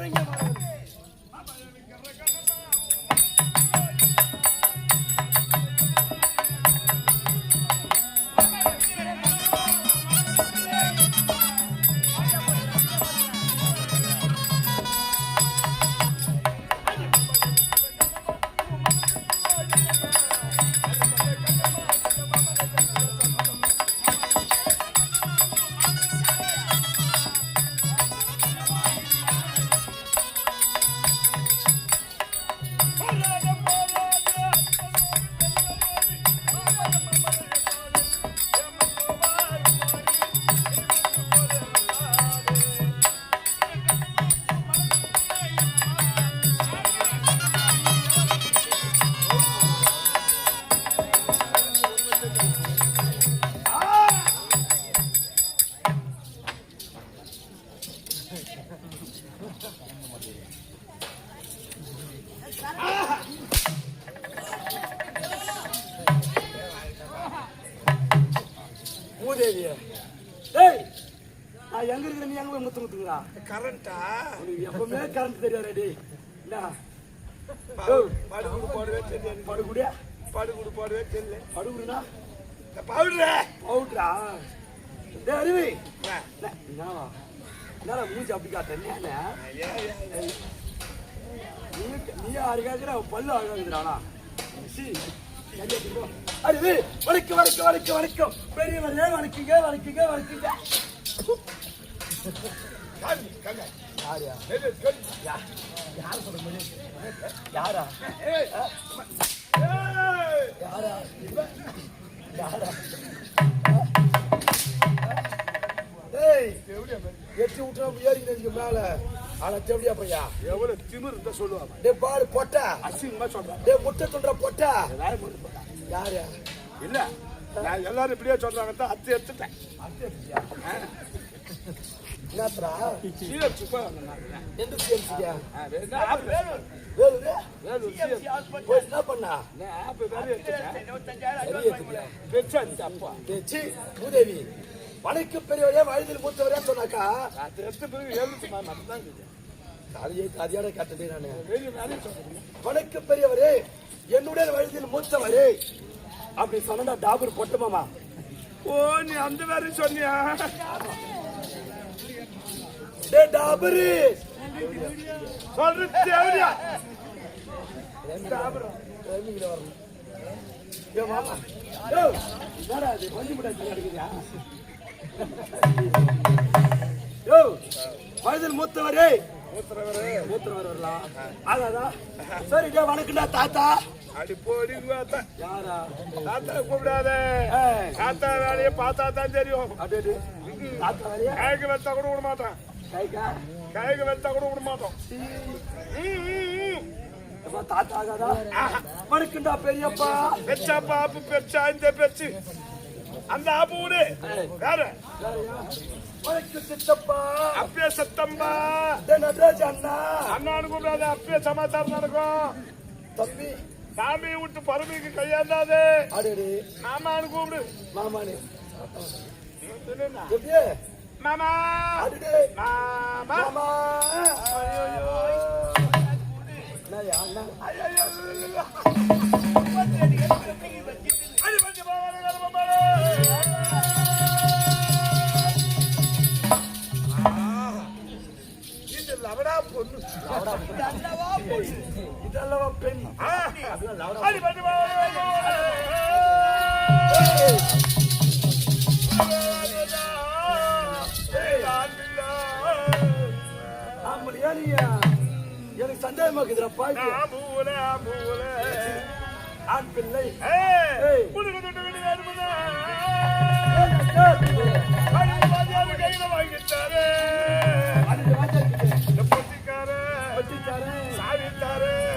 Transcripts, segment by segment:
பாருங்க. படுகுடு போடவே தெரியாது படுகுடியா படுகுடு போடவே தெரியல படுகுடுனா பவுடரே பவுட்ரா டேய் அருவி. என்னவா என்னடா? மூஞ்சி அப்படி காட்ட என்ன நீ அழகாக்குற அவன் பல்லு அழகாக்குறானா சி. அருவி வணக்கம் வணக்கம் வணக்கம் வணக்கம் பெரியவரே வணக்குங்க வணக்குங்க வணக்குங்க யாரியா யா- யார் சொல்ற மாதிரி யாரா யாரா? யாரா எட்டு விட்டுறா ஏறிக்கிறதுக்கு மேல ஆனா எப்படியா பையா எவ்வளவு திமிர் இருந்தா சொல்லுவாங்க டே பாரு பொட்டா அசிங்கமா சொல்றேன் டே முட்டை துண்ட பொட்டா. யாரு இல்ல நான் எல்லாரும் இப்படியே சொல்றாங்க தான் அத்து எடுத்துட்டேன் என்னத்ரா எந்த வேலு போய் என்ன பண்ணா? ஆப் அப்பா? பூதேவி. வணக்கு பெரியவரே வயதில் மூத்தவரே சொன்னாக்கா? அது எடுத்த பிறகு எழுந்து மட்டும் தான் இருக்குது அதையே கதையோட கட்டதே நானு. வெளியே வேலையை சொல்றீங்க வணக்கு பெரியவரே என்னுடைய வயதில் மூத்தவரே. அப்படி சொன்னா டாபர் பொட்டமாமா ஓ நீ அந்த வேற சொன்னியா? டே டாபரு சொல்றது தேவையா டைமிங்ல வரணும் ஏ மாமா யோ என்னடா இது கொஞ்சம் அடிக்கிறியா யோ வயதில் மூத்தவரே மூத்திரவரே மூத்தவர் வரலாம் அதான் சரி டே வணக்கம்டா தாத்தா அடி போடி பார்த்தா யாரா தாத்தா கூப்பிடாத தாத்தா வேலையை பார்த்தா தான் தெரியும் தாத்தா வரையா கைக்கு கூட விட மாட்டான் கைக்கா வெத்தா கூட விட மாட்டோம். ம், ம், ம். எப்பா தாத்தா ஆகாதா வணக்கம்டா பெரியப்பா. பெச்சா பாப்பு பெச்சா இந்த பெச்சு அந்த ஆப்பு விடு வேற? வணக்கம் சித்தப்பா. அப்பே சத்தம்பா. நடராஜ் அண்ணா. அண்ணானு கூப்பிடாத அப்பே சமாச்சாரம் நடக்கும். தம்பி. சாமி விட்டு பரமிக்கு கையாண்டாது. மாமான்னு கூப்பிடு. மாமானே? எப்படியே மாமா மாமா மாமா ஐயோ என்னய்யா, அண்ணா அடி பஞ்சு பாவாடை கருப்பம்மாளே. இது லவடா பொண்ணு இதல்லவா பெண் அடி பஞ்சு வேணுமுன்னா. ஏய், ஏய், அடி பாதியாரு கையில வாங்கிட்டாரு.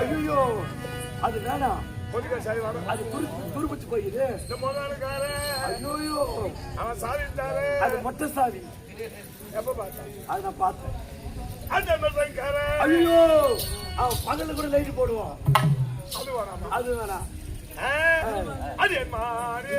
ஐயோ அது வேணாம் சாவி. அது துரு துருப்பிச்சு முதலாளிக்காரு, ஐயோ அவன் சாவிட்டாரு. அது மொட்டை சாவி. எப்ப பார்த்தா? அது நான் பார்த்தேன். ஐயோ அவன் பகல்ல கூட லைட் போடுவான் அது வேணாமா? அது வேணாம் அது மாறே.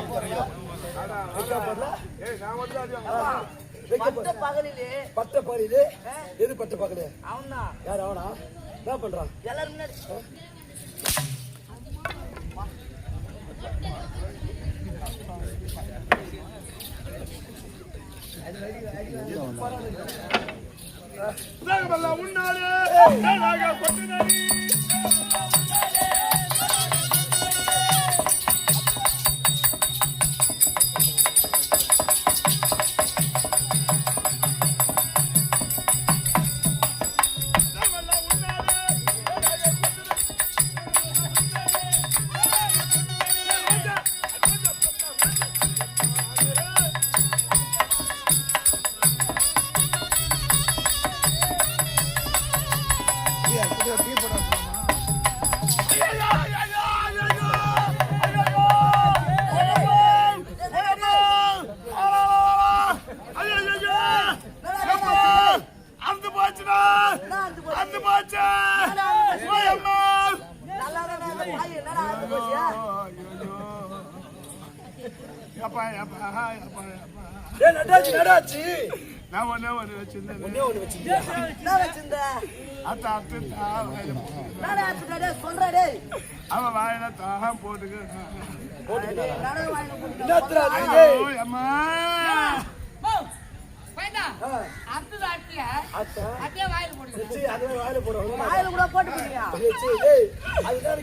பட்ட போடல பகலிலே எது பட்டை பக்கல அவனா யார் அவனா என்ன பண்றான் எல்லாரும் முன்னாடி உன்னாலே கொட்டினடி. அந்த நான் ஒன்னே ஒன்று வச்சிருந்தேன் ஒண்ணே ஒண்ணு வச்சிருந்தியா என்ன வச்சிருந்த? அத்த அத்து தா வாயில போட்டு. என்னடா அறுத்துட்ட டேய், சொல்றா டேய். அவன் வாயில தாகம் போட்டுக்க டேய், என்னடா வாயில போட்டுட்ட? என்னத்துடா சொல்றா. இது? ஏய். ஓ, அம்மா ஆ, அத்தா. சீ, அது வாயில போடுவோம் வாயில கூட போட்டு? ஏய் அதுதான்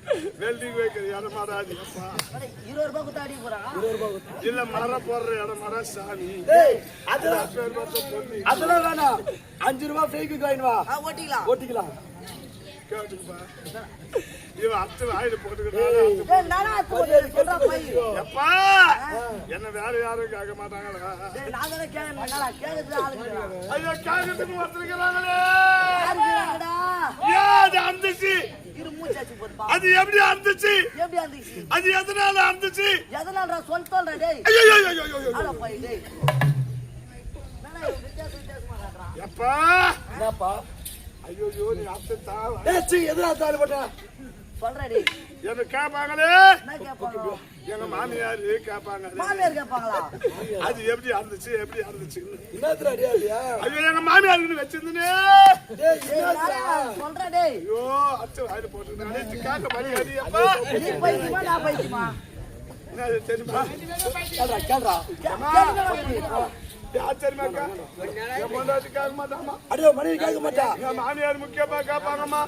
அந்த அந்த? வெல்டிங் கல்லு போய் வெல்டிங் கட்டி வந்துடலாம். அப்பா. வெல்டிங் வைக்கிற இடம் மாறாது அப்பா டேய், இருபது ரூபாய் கொடுத்து. இல்ல மரம் போடுற இடம் மரம் சாமி. அதெல்லாம் அதெல்லாம் வேணாம் அஞ்சு ரூபாய் ஃபேக்கு காயின் வா. ஆ, ஓட்டிக்கலாம். ஓட்டிக்கலாம். என்ன வேற யாரும் கேட்க மாட்டாங்களா. ஐயோ கேட்கறதுக்கு இருக்கிறாங்கடா? ஏன் அது எப்படி இருந்துச்சு? அது எதனால அந்துச்சு எதனாலடா சொல் சொல்றா டேய் ஐயோ ஐயோ, ஐயோ. ஆளா பாய் டேய் எப்பா என்னப்பா ஐயோ ஐயோ, நீ அத்து தாவ ஏய் சீ எதுனா தாலி போட்டா சொல்றா டேய் என்ன கேட்பாங்க எங்க மாமியாரு கேட்பாங்க மாமியார் கேட்பாங்களா அது எப்படி அறுந்துச்சு எப்படி அடியா இல்லையா ஐயோ எங்க சொல்றா டேய் ஐயோ அச்சு வாயில போட்டுருந்தானே. கேட்க மரியாதை அப்பா. நீ பைத்தியமா நான் பைத்தியமா என்ன அது தெரியுமா? அடியோ மனைவி கேட்க மாட்டா. என் மாமியார் முக்கியமா கேட்பாங்கம்மா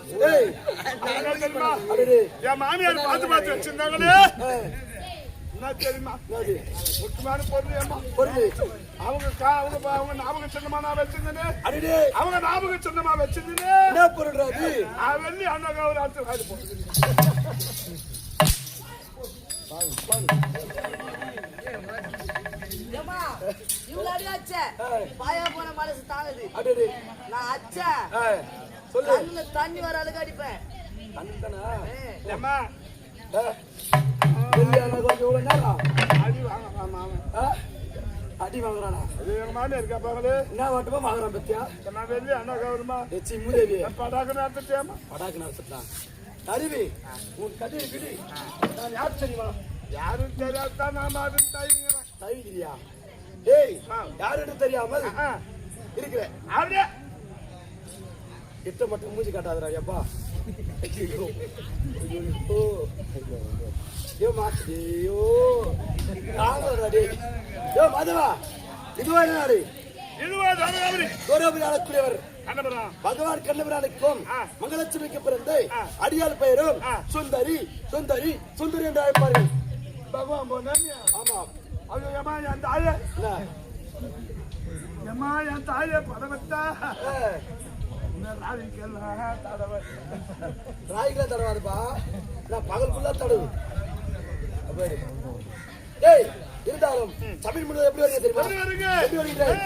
தெரியுமா? அடடே என் மாமியார் பார்த்து பார்த்து வச்சிருந்தாங்களே. என்ன தெரியுமா? முக்கியமான பொருள் ஏமா பொருள். அவங்க கா- அவங்க பா- அவங்க ஞாபகம் சின்னமா நான் வச்சிருந்தேனே. அடடே அவங்க ஞாபகம் சின்னமா வச்சிருந்தேனே. என்ன பொருள்டா அது? அண்ணா ஒரு போட்டு ஏமா இவ்வளவு அடி பாயா போன மனசு அடடே. நான் சொல்லு. கண்ணுல தண்ணி வர அளவுக்கு அடிப்பேன். அடி வாங்குறானா மாமியார் கேட்பாங்களே என்ன வாட்டமா வாங்குறான் பத்தியா? நான் வெள்ளி அண்ணா கவருமா? எச்சி மூதேவி. படாக்கு நடத்துட்டேமா படாக்கு நடத்துட்டான் அறிவி உன் கதையை விடு. நான் யார் தெரியுமா? யாரும் தெரியாதான் நான் அது தைங்கிறேன் தவிக்கிறியா ஏய் யாருன்னு தெரியாமல் இருக்கிறேன் அப்படியே. கிட்ட மட்டும் மூஞ்சி காட்டாதடா எப்பா? ஐயோ மாதவா இதுவா ஆளக்கூடியவர். கண்ணபுரா. பகவான் கண்ணபிரானுக்கும். மங்களலட்சுமிக்கு பிறந்து ஆ. அடியாள் பெயரும். சுந்தரி சுந்தரி சுந்தரி என்று அழைப்பார்கள். பகவான் ஆமாம். ஐயோ ஏமா என் தாயே. ஏமா என் தாயே இந்த ராணிக்கெல்லாம் தடவை. ராய்களா தடவாதுப்பா. நான் பகல் தடவு. ஏய் இருந்தாலும் தமிழ் முழுவதும் எப்படி வருகிறது தெரியுமா? எப்படி வருகிறது